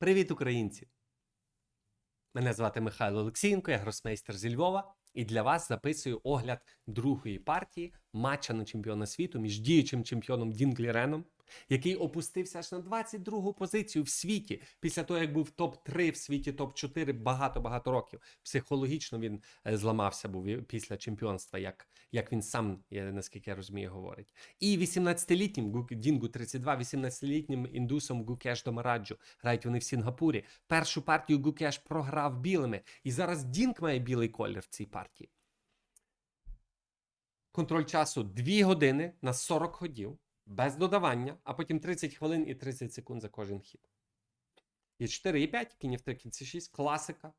Привіт, українці! Мене звати Михайло Олексієнко, я гросмейстер зі Львова, і для вас записую огляд другої партії матча на чемпіона світу між діючим чемпіоном Дінгліреном, який опустився аж на 22-гу позицію в світі після того, як був топ-3 в світі, топ-4 багато-багато років. Психологічно він е, зламався був після чемпіонства, як, як він сам, я, наскільки я розумію, говорить. І 18-літнім Дінгу 32, 18-літнім індусом Гукеш Домараджу. Грають вони в Сінгапурі. Першу партію Гукеш програв білими. І зараз Дінг має білий колір в цій партії. Контроль часу 2 години на 40 ходів, без додавання, а потім 30 хвилин і 30 секунд за кожен хід. Є 4 і 5, кінь в 3, кінь c 6, класика.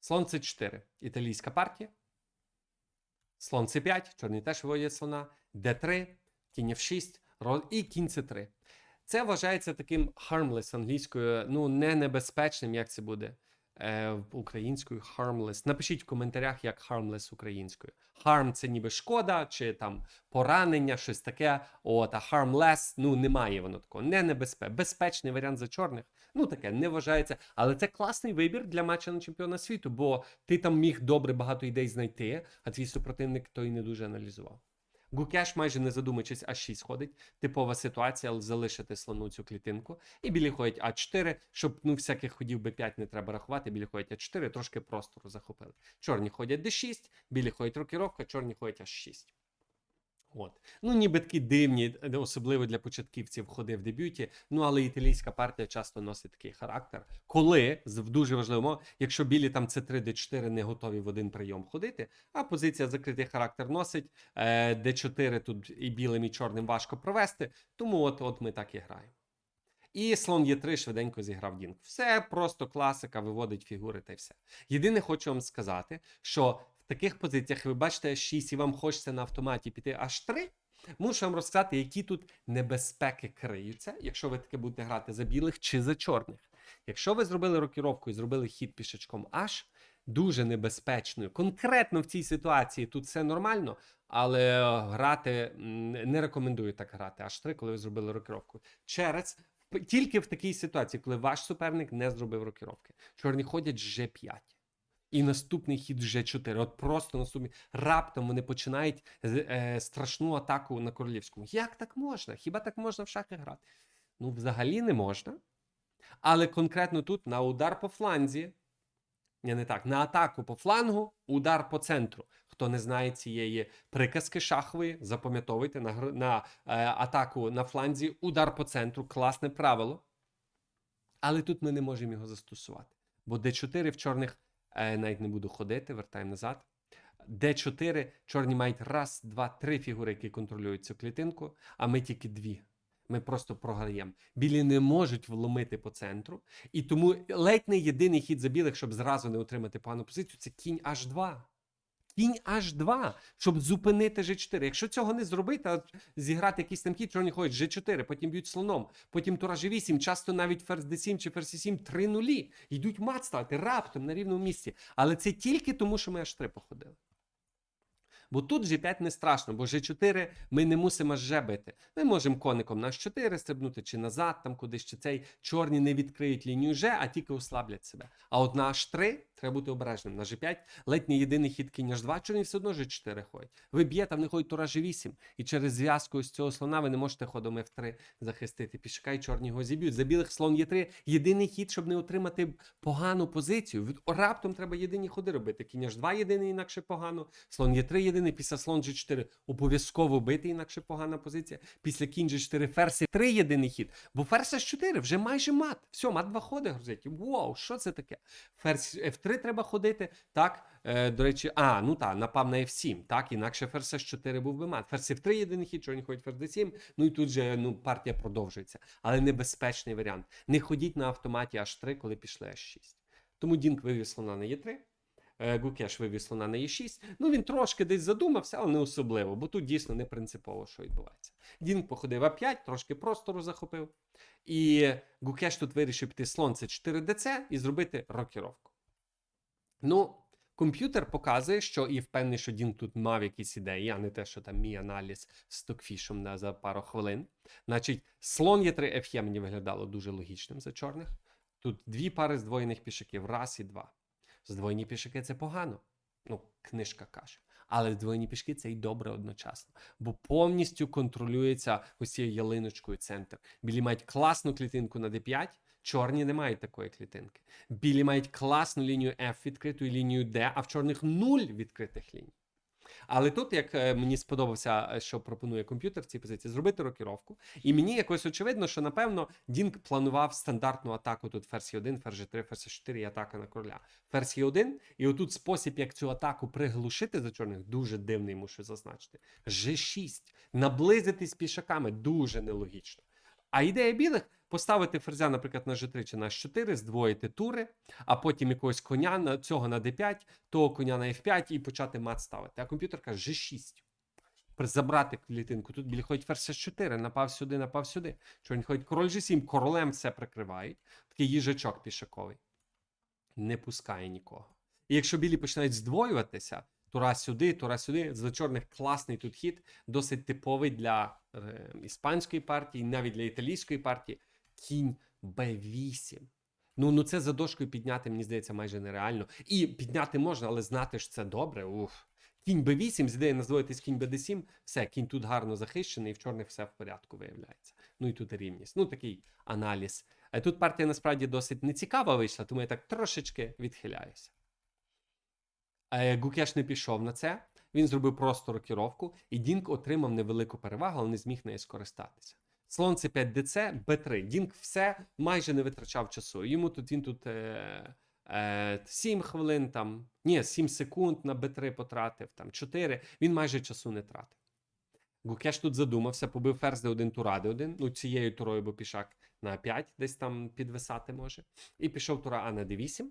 Слон c 4 італійська партія. Слон c 5 чорний теж виводять слона, d3, кінь f6 і кінь c 3 Це вважається таким harmless англійською, ну не небезпечним, як це буде е, українською harmless. Напишіть в коментарях, як harmless українською. Harm це ніби шкода, чи там поранення, щось таке. От, а harmless, ну немає воно такого. Не небезпечний. Безпечний варіант за чорних. Ну таке не вважається. Але це класний вибір для матча на чемпіона світу, бо ти там міг добре багато ідей знайти, а твій супротивник той не дуже аналізував. Гукеш, майже не задумуючись, А6 ходить. Типова ситуація, залишити слону цю клітинку. І білі ходять А4, щоб ну, всяких ходів Б5 не треба рахувати. Білі ходять А4, трошки простору захопили. Чорні ходять Д6, білі ходять рокіровка, чорні ходять H6. От. Ну, ніби такі дивні, е, особливо для початківців ходи в дебюті. Ну, але італійська партія часто носить такий характер. Коли в дуже важливо, якщо білі там c 3 d4 не готові в один прийом ходити, а позиція закритий характер носить, е, d4 тут і білим, і чорним важко провести. Тому от, от ми так і граємо. І слон Є3 швиденько зіграв Дінг. Все просто класика, виводить фігури та все. Єдине, хочу вам сказати, що таких позиціях ви бачите 6 і вам хочеться на автоматі піти аж 3. Мушу вам розказати, які тут небезпеки криються, якщо ви таки будете грати за білих чи за чорних. Якщо ви зробили рокіровку і зробили хід пішечком аж, дуже небезпечною. Конкретно в цій ситуації тут все нормально, але е, грати не рекомендую так грати аж 3, коли ви зробили рокіровку. Через тільки в такій ситуації, коли ваш суперник не зробив рокіровки. Чорні ходять G5. І наступний хід G4. От просто наступний. Раптом вони починають е, страшну атаку на королівському. Як так можна? Хіба так можна в шахи грати? Ну, взагалі не можна. Але конкретно тут на удар по фланзі. Ні, не так. На атаку по флангу, удар по центру. Хто не знає цієї приказки шахової, запам'ятовуйте на, на е, атаку на фланзі, удар по центру класне правило. Але тут ми не можемо його застосувати. Бо D4 в чорних навіть не буду ходити, вертаємо назад. Д4. чорні мають раз, два, три фігури, які контролюють цю клітинку, а ми тільки дві. Ми просто програємо. Білі не можуть вломити по центру. І тому ледь не єдиний хід за білих, щоб зразу не отримати погану позицію, це кінь H2. Кінь H2, щоб зупинити G4. Якщо цього не зробити, а зіграти якийсь там хід, чорні ходять G4, потім б'ють слоном, потім тура G8, часто навіть ферзь D7 чи ферзь C7 3 нулі. Йдуть мат ставити раптом на рівному місці. Але це тільки тому, що ми H3 походили. Бо тут G5 не страшно, бо G4 ми не мусимо G бити. Ми можемо коником на H4 стрибнути чи назад, там кудись, чи цей чорні не відкриють лінію G, а тільки ослаблять себе. А от на H3 треба бути обережним. На G5 ледь не єдиний хід кінь H2, чорні все одно G4 ходять. Ви б'єте, а в них ходить тура G8. І через зв'язку з цього слона ви не можете ходом F3 захистити. Пішка і чорні його зіб'ють. За білих слон Є3 єдиний хід, щоб не отримати погану позицію. Раптом треба єдині ходи робити. Кінь H2 єдиний, інакше погано. Слон Є3 єдиний, після слон G4 обов'язково бити, інакше погана позиція. Після кінь G4 ферзь 3 єдиний хід. Бо ферзь H4 вже майже мат. Все, мат два ходи грузить. Вау, що це таке? Ферзь F3 треба ходити. Так, е, до речі, а, ну так, напав на F7. Так, інакше ферзь H4 був би мат. Ферзь F3 єдиний хід, чого не ходить ферзь D7. Ну і тут же ну, партія продовжується. Але небезпечний варіант. Не ходіть на автоматі H3, коли пішли H6. Тому Дінк вивів слона на Е3. Е, Гукеш вивів слона на Е6. Ну він трошки десь задумався, але не особливо, бо тут дійсно не принципово, що відбувається. Дінк походив А5, трошки простору захопив. І Гукеш тут вирішив піти слон це 4 ДЦ і зробити рокіровку. Ну, комп'ютер показує, що і впевнений, що Дін тут мав якісь ідеї, а не те, що там мій аналіз з токфішом на за пару хвилин. Значить, слон є 3 ф'є мені виглядало дуже логічним за чорних. Тут дві пари здвоєних пішаків, раз і два. Здвоєні пішаки це погано. Ну, книжка каже. Але здвоєні пішки це і добре одночасно, бо повністю контролюється ось цією ялиночкою центр. Білі мають класну клітинку на d5, чорні не мають такої клітинки. Білі мають класну лінію F відкриту і лінію D, а в чорних нуль відкритих ліній. Але тут, як е, мені сподобався, е, що пропонує комп'ютер в цій позиції, зробити рокіровку. І мені якось очевидно, що напевно Дінк планував стандартну атаку тут ферзь 1, ферзь 3, ферзь 4 і атака на короля. Ферзь 1, і отут спосіб, як цю атаку приглушити за чорних, дуже дивний, мушу зазначити. G6. Наблизитись пішаками дуже нелогічно. А ідея білих поставити ферзя, наприклад, на G3 чи на H4, здвоїти тури, а потім якогось коня на цього на D5, того коня на F5 і почати мат ставити. А комп'ютер каже G6. При- Забрати клітинку. Тут білі ходять ферзь 4, напав сюди, напав сюди. Чорні ходять король G7, королем все прикривають. Такий їжачок пішаковий. Не пускає нікого. І якщо білі починають здвоюватися, тура сюди, тура сюди, за чорних класний тут хід, досить типовий для е, іспанської партії, навіть для італійської партії. Кінь Б8. Ну, ну це за дошкою підняти, мені здається, майже нереально. І підняти можна, але знати ж це добре. Уф. Кінь Б8, з ідеї назвоїтись кінь Б7, все, кінь тут гарно захищений, і в чорних все в порядку виявляється. Ну і тут рівність. Ну, такий аналіз. А тут партія насправді досить нецікава вийшла, тому я так трошечки відхиляюся. Е, Гукеш не пішов на це. Він зробив просто рокіровку, і Дінк отримав невелику перевагу, але не зміг нею скористатися. Слон c 5 ДЦ, Б3. Дінк все майже не витрачав часу. Йому тут він тут е, е, 7 хвилин, там, ні, 7 секунд на Б3 потратив, там 4. Він майже часу не тратив. Гукеш тут задумався, побив ферзь Д1, тура Д1. Ну, цією турою, бо пішак на 5 десь там підвисати може. І пішов тура А на D8.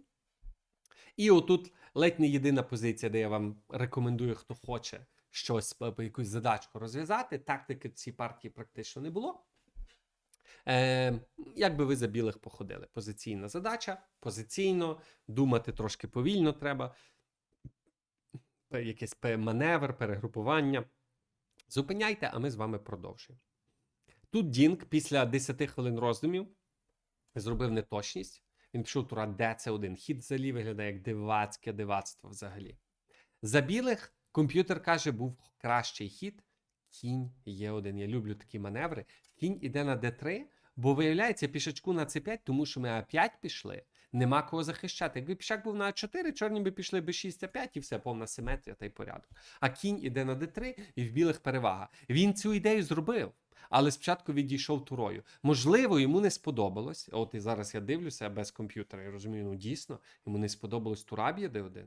І отут ледь не єдина позиція, де я вам рекомендую, хто хоче щось, якусь задачку розв'язати. Тактики в цій партії практично не було. Е, як би ви за білих походили? Позиційна задача, позиційно, думати трошки повільно треба. Якийсь маневр, перегрупування. Зупиняйте, а ми з вами продовжуємо. Тут Дінк після 10 хвилин роздумів зробив неточність. Він пішов тура Д, це один. Хід взагалі виглядає як дивацьке дивацтво взагалі. За білих комп'ютер каже, був кращий хід. Кінь є один. Я люблю такі маневри. Кінь іде на Д3, бо виявляється пішачку на С5, тому що ми А5 пішли. Нема кого захищати. Якби пішак був на А4, чорні би пішли Б6, А5 і все, повна симетрія та й порядок. А кінь іде на Д3 і в білих перевага. Він цю ідею зробив. Але спочатку відійшов турою. Можливо, йому не сподобалось. От і зараз я дивлюся без комп'ютера. Я розумію, ну дійсно, йому не сподобалось тура б'є Д1.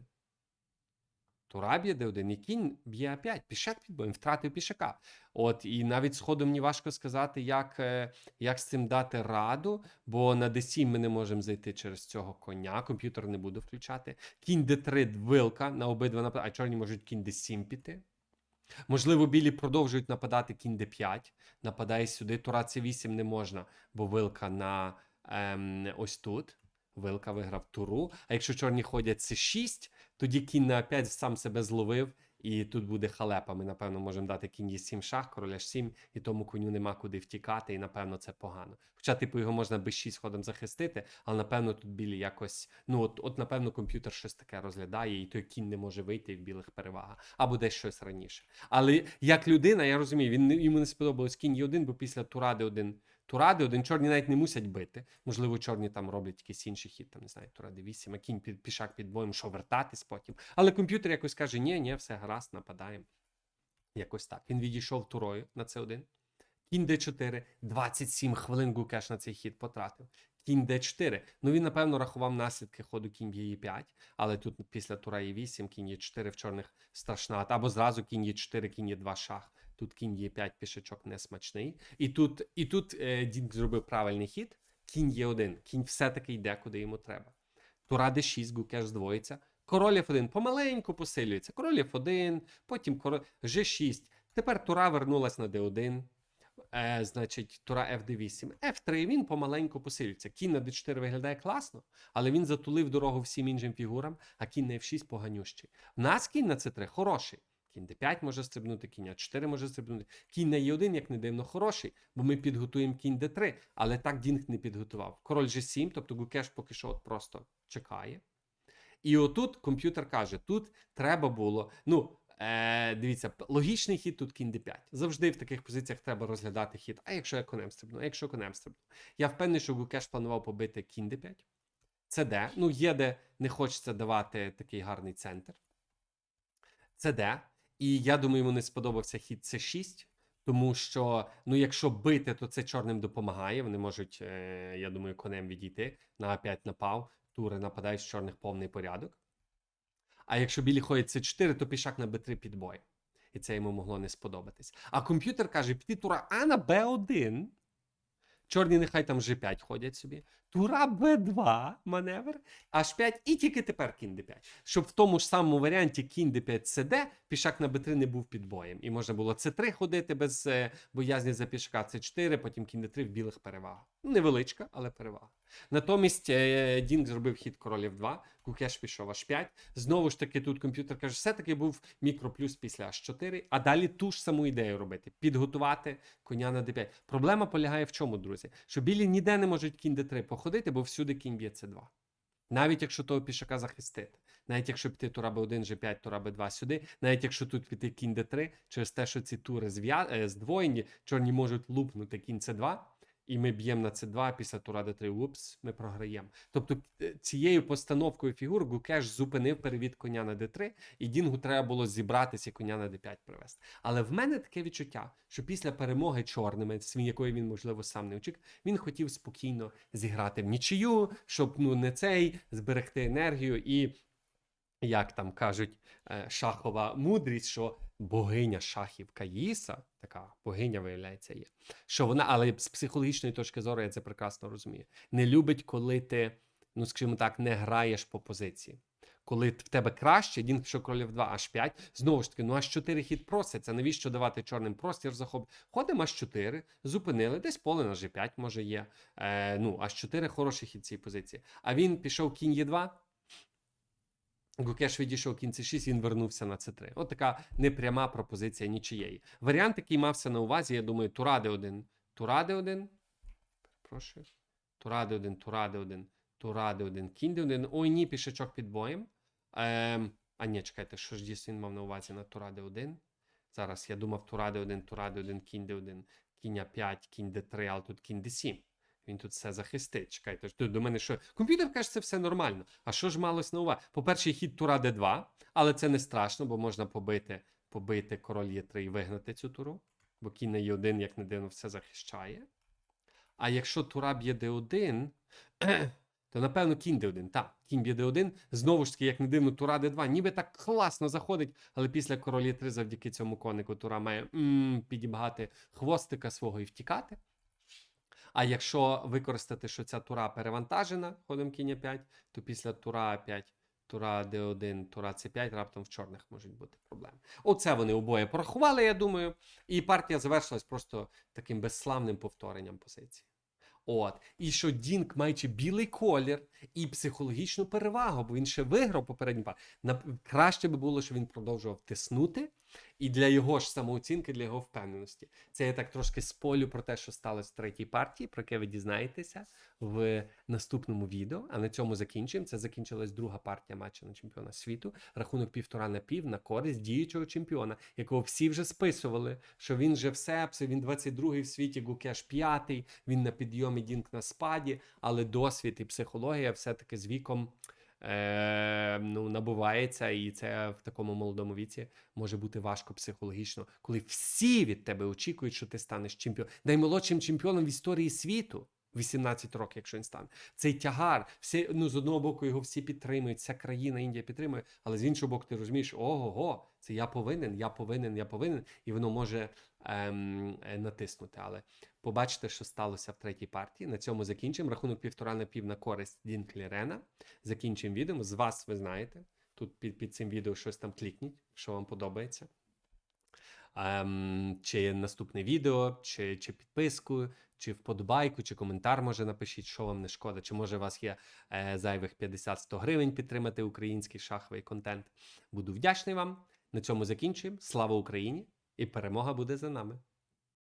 Тура б'є Д1, і кінь б'є А5. Пішак під боєм, втратив пішака. От, і навіть сходу мені важко сказати, як, е, як з цим дати раду, бо на D7 ми не можемо зайти через цього коня. Комп'ютер не буду включати. Кінь D3 вилка на обидва напади, а чорні можуть кінь D7 піти. Можливо, білі продовжують нападати кінь d5, нападає сюди. Тура c8 не можна, бо вилка на ем, ось тут. Вилка виграв туру. А якщо чорні ходять c6, тоді кінь на 5 сам себе зловив, і тут буде халепа. Ми, напевно, можемо дати кінь d7 шах, короля h7, і тому коню нема куди втікати, і напевно це погано. Хоча, типу, його можна b6 ходом захистити, але напевно тут білі якось. Ну, от, от, напевно, комп'ютер щось таке розглядає, і той кінь не може вийти в білих перевага, або десь щось раніше. Але як людина, я розумію, він йому не сподобалось кінь Е1, бо після туради один. Туради один чорні навіть не мусять бити. Можливо, чорні там роблять якийсь інший хід, там не знаю, туради 8, а кінь під пішак під боєм, що вертатись потім. Але комп'ютер якось каже: ні, ні, все гаразд, нападаємо. Якось так. Він відійшов турою на це один. Кінь d4, 27 хвилин Гукеш на цей хід потратив. Кінь d4. Ну він, напевно, рахував наслідки ходу кінь б'є 5 але тут після тура е 8 кінь є 4 в чорних страшна. Або зразу кінь є 4, кінь є 2 шах. Тут кінь є 5 пішачок несмачний. І тут, і тут е, Дінк зробив правильний хід. Кінь є 1. Кінь все-таки йде, куди йому треба. Тура d6, Гукеш здвоїться. Король F1 помаленьку посилюється. Король F1, потім король G6. Тепер Тура вернулась на D1. е, значить, тура F8. F3 він помаленьку посилюється. Кінь на D4 виглядає класно, але він затулив дорогу всім іншим фігурам, а кінь на F6 поганющий. В нас кінь на C3 хороший. Кінь D5 може стрибнути, кінь А4 може стрибнути. Кінь на Е1, як не дивно, хороший, бо ми підготуємо кінь D3, але так Дінг не підготував. Король G7, тобто Гукеш поки що от просто чекає. І отут комп'ютер каже: тут треба було. Ну, е, дивіться, логічний хід тут кінь d5. Завжди в таких позиціях треба розглядати хід. А якщо я конем стрибну, а якщо конем стрибну. Я впевнений, що Гукеш планував побити кінь d5. Це Д. Ну, є де не хочеться давати такий гарний центр. Це Д. І я думаю, йому не сподобався хід С6. Тому що, ну, якщо бити, то це чорним допомагає. Вони можуть, е, я думаю, конем відійти. На А5 напав, тури нападають з чорних повний порядок. А якщо білі ходять С4, то пішак на Б3 під бой. І це йому могло не сподобатись. А комп'ютер каже: піти тура А на Б1. Чорні нехай там G5 ходять собі. Тура Б2 маневр, H5 і тільки тепер кінь D5. Щоб в тому ж самому варіанті кінь D5 CD, пішак на Б3 не був під боєм. І можна було С3 ходити без е, боязні за пішака С4, потім кінь D3 в білих перевага. Невеличка, але перевага. Натомість е, Дінг зробив хід королів 2, Кукеш пішов H5. Знову ж таки, тут комп'ютер каже, все-таки був мікроплюс після H4, а далі ту ж саму ідею робити: підготувати коня на D5. Проблема полягає в чому, друзі? Що білі ніде не можуть кінь D3 походити, бо всюди кінь б'є C2. Навіть якщо того пішака захистити, навіть якщо піти тура Б1, G5, тура Б2 сюди, навіть якщо тут піти кінь D3, через те, що ці тури е, здвоєні, чорні можуть лупнути кінь C2, і ми б'ємо на C2, після тура D3, упс, ми програємо. Тобто е, цією постановкою фігур Гукеш зупинив перевід коня на D3, і Дінгу треба було зібратися і коня на D5 привести. Але в мене таке відчуття, що після перемоги чорними, якої він, можливо, сам не очікував, він хотів спокійно зіграти в нічию, щоб ну не цей зберегти енергію і. Як там кажуть, е, шахова мудрість, що богиня шахів Каїса, така богиня, виявляється, є. Що вона, але з психологічної точки зору я це прекрасно розумію. Не любить, коли ти, ну скажімо так, не граєш по позиції. Коли в тебе краще, він що королів 2 аж 5. Знову ж таки, ну аж 4 хід проситься. Навіщо давати чорним простір захоп? Ходимо аж 4, зупинили, десь поле на G5 може є. Е, ну, аж 4 хороші хід цієї позиції. А він пішов кінь Е2. Гукеш відійшов кінці 6, він вернувся на С3. От така непряма пропозиція нічиєї. Варіант, який мався на увазі, я думаю, Туради 1, Туради 1. Перепрошую. Туради 1, Туради 1, Туради 1, Кінь 1. Ой, ні, пішачок під боєм. Ем, а ні, чекайте, що ж дійсно він мав на увазі на Туради 1. Зараз я думав Туради 1, Туради 1, Кінь 1, Кінь 5, Кінь Д3, але тут Кінь Д7. Він тут все захистить. Чекайте, тут до мене що? Комп'ютер каже, це все нормально. А що ж малось на увазі? По-перше, хід тура Д2, але це не страшно, бо можна побити, побити король Е3 і вигнати цю туру. Бо кінь на Е1, як не дивно, все захищає. А якщо тура б'є Д1, то напевно кінь Д1. Так, кінь б'є Д1. Знову ж таки, як не дивно, тура Д2. Ніби так класно заходить, але після король Е3 завдяки цьому конику тура має м, підібгати хвостика свого і втікати. А якщо використати, що ця тура перевантажена ходом кінь 5, то після тура 5, тура d1, тура c5 раптом в чорних можуть бути проблеми. Оце вони обоє порахували, я думаю. І партія завершилась просто таким безславним повторенням позиції. От, і що Дінк, маючи білий колір і психологічну перевагу, бо він ще виграв попередній пар. Краще би було, що він продовжував тиснути, і для його ж самооцінки, для його впевненості. Це я так трошки сполю про те, що сталося в третій партії, про яке ви дізнаєтеся в наступному відео. А на цьому закінчуємо. Це закінчилась друга партія матчу на чемпіона світу. Рахунок півтора на пів на користь діючого чемпіона, якого всі вже списували, що він же все, все, він 22-й в світі, Гукеш 5-й, він на підйомі Дінк на спаді, але досвід і психологія все-таки з віком. Е, ну, набувається, і це в такому молодому віці може бути важко психологічно, коли всі від тебе очікують, що ти станеш чемпіоном, наймолодшим чемпіоном в історії світу. 18 років, якщо він стане. Цей тягар, всі, ну, з одного боку його всі підтримують, вся країна Індія підтримує, але з іншого боку, ти розумієш, ого, це я повинен, я повинен, я повинен, і воно може ем, е, натиснути. Але побачите, що сталося в третій партії. На цьому закінчимо. Рахунок півтора на пів на користь Дінклірена. Закінчимо відео. З вас ви знаєте. Тут під, під цим відео щось там клікніть, що вам подобається. ем, чи наступне відео, чи, чи підписку, чи вподобайку, чи коментар може напишіть, що вам не шкода, чи може у вас є е, зайвих 50-100 гривень підтримати український шаховий контент. Буду вдячний вам. На цьому закінчуємо. Слава Україні! І перемога буде за нами.